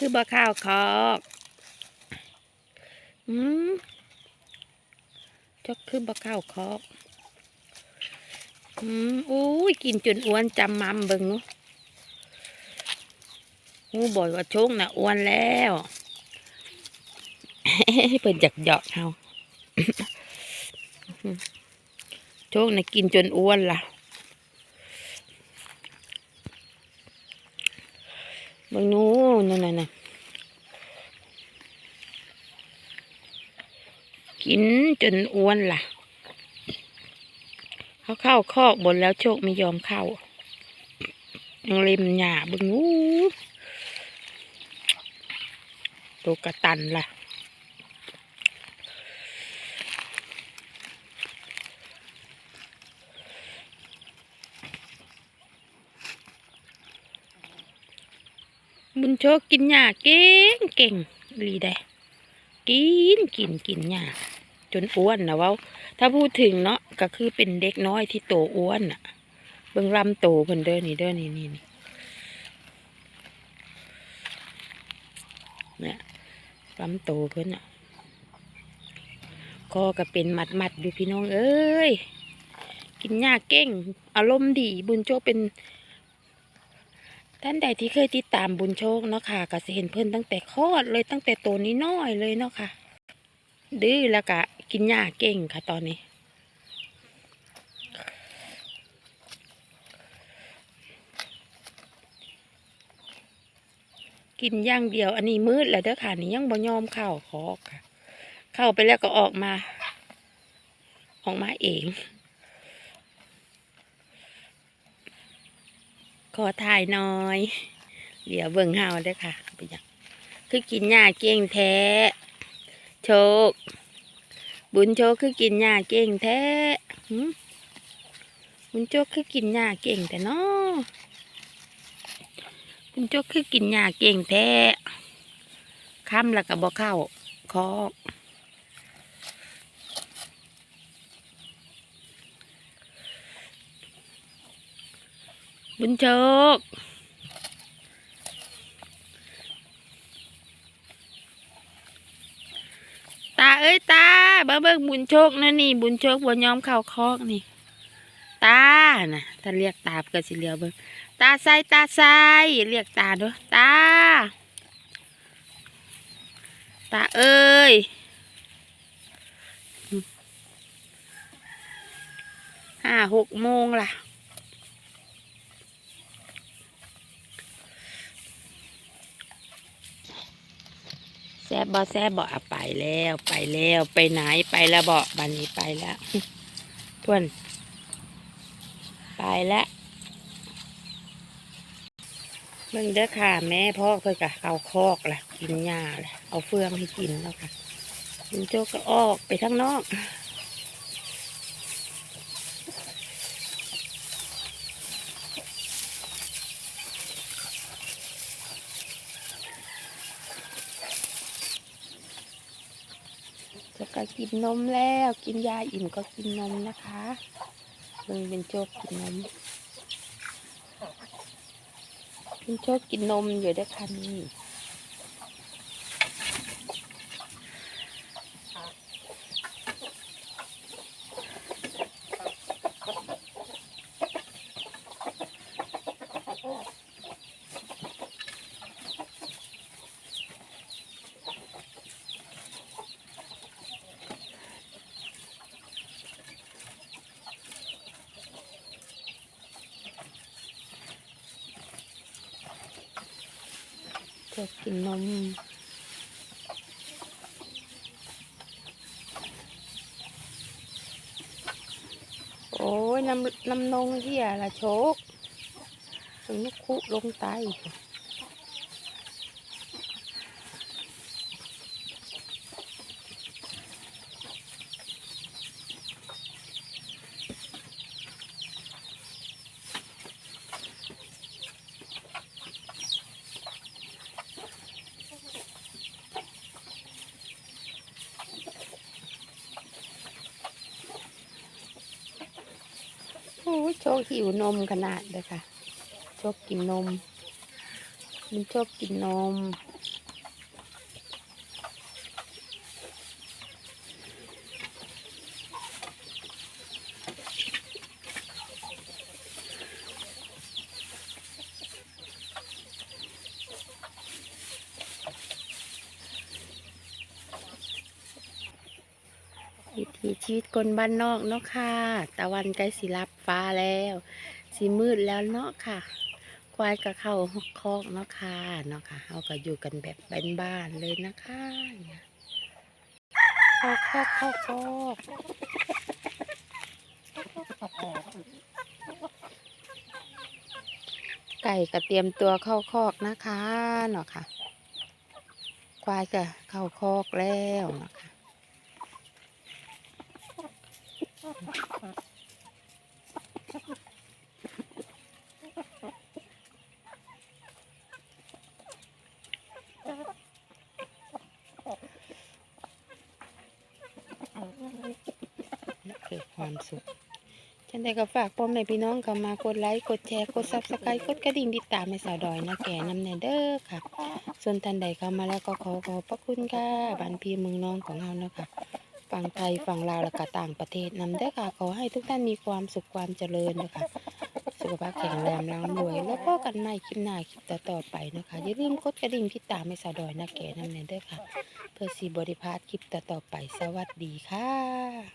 คือบะข้าวคอกอืมจกคือบะข้าวคอกอืมอุ้ยกินจนอ้วนจำมัมเบิ่งนาะงูบ่อยว่าโชงน่ะอ้วนแล้วเพิ่นจักหยอกเฮาโชคนะกินจนอ้วนล่ะ บางนู้นนั่นน่ะน่ะกินจนอ้วนล่ะ เขาเข้าคอกบนแล้วโชคไม่ยอมเข้ายังเล็มหญ้าบึงนู้ตัวกระตันล่ะ บุญโชคกินหญ้าเก่งเก่งดีได้กินกินกินหญ้าจนอ้วนนะเว้า ถ้าพูดถึงเนาะก็คือเป็นเด็กน้อยที่โตอ้วนอะเบิ่งลำโตเพิ่นเด้อนี่เด้อนี่นี่นี่เนี่ยลำโตเพิ่นอะคอก็เป็นมัดมัดอยู่พี่น้องเอ้ยกินหญ้าเก่ง อารมณ์ดีบุญโชคเป็น ท่านใดที่เคยติดตามบุญโชคเนาะค่ะก็จะเห็นเพิ่นตั้งแต่คลอดเลยตั้งแต่ตัวนี้น้อยเลยเนาะค่ะ ดื้อแล้วก็กินหญ้าเก่งค่ะตอนนี้ กินย่างเดียว อันนี้มืดแล้วเด้อค่ะนี่ยังบ่ยอมเข้าคอกค่ะ เข้าไปแล้วก็ออกมา ออกมาเอง ขอถ่ายหน่อย เดี๋ยวเบิ่งเฮาเด้ค่ะไปยากคือกินหญ้าเก่งแท้ โชค บุญโชคคือกินหญ้าเก่งแท้บุญโชคคือกินหญ้าเก่งแต่น้อบุญโชคคือกินหญ้าเก่งแท้ค่ำแล้วก็บ่เข้าคอ บุญโชค ตาเอ้ยตาเบิ่งเบิ่งบุญโชคนะนี่ บุญโชคบ่ยอมเข้าคอกนี่ ตาน่ะถ้าเรียกตาก็สิเรียวเบิ่งตาใสตาใสเรียกตาด้วยตา ตาเอ้ยห้าหกโมงล่ะ ซบบ่แซบบ่อไปแล้วไปแล้วไปไหนไปแล้วบ่บันนี้ไปแล้วทวน ไปแล้วมึงเด้อค่ะ แม่พ่อเคยกะเอาคอกแหละกินหญ้าแหละเอาเฟืองให้กินแล้วค่ะลุงโจก็ออกไปทั้งนอก ก็กินนมแล้ว กินยาอิ่มก็กินนมนะคะเบิ่งเป็นโจกกินนมเป็นโจกกินนมอยู่ด้วยค่ะนี่ จกกินนมโอ้ยน้ำน้ำนงเฮียละโชกถึงนกคุลงไตายโชคหิวนมขนาดเลยค่ะโชคกินนม มันชอบกินนม วิ ถีชีวิตคนบ้านนอกเนาะค่ะ ตะวันใกล้สิรับฟ้าแล้ว สีมืดแล้วเนาะค่ะ ควายก็เข้าคอกเนาะค่ะเนาะค่ะเราก็อยู่กันแบบบ้านๆเลยนะคะเนี่ยคอกคอกคอกคอกไก่ก็เตรียมตัวเข้าคอกนะคะเนาะค่ะ ควายก็เข้าคอกแล้วนะคะ คือความสุขฉันได้ก็ฝากพ่อแม่พี่น้องเข้ามากดไลค์กดแชร์กดซับสไครต์กดกระดิ่งติดตามให้สาวดอยนะแก่นำแนเด้อค่ะ ส่วนท่านใดเข้ามาแล้วก็ขอขอบพระคุณค่ะบ้านพี่เมืองน้องของเรานะคะ ฝั่งไทยฝั่งลาวและก็ต่างประเทศนำเด้อค่ะขอให้ทุกท่านมีความสุขความเจริญนะคะสุขภาพแข็งแรงร่ำรวย แล้วก็กันใหม่คลิปหน้าคลิปต่อๆไปนะคะอย่าลืมกดกระดิ่งติดตามให้สาวดอยนะแก่นำเนเด้อค่ะ เพื่อสีบริพาทคลิปต่อๆไปสวัสดีค่ะ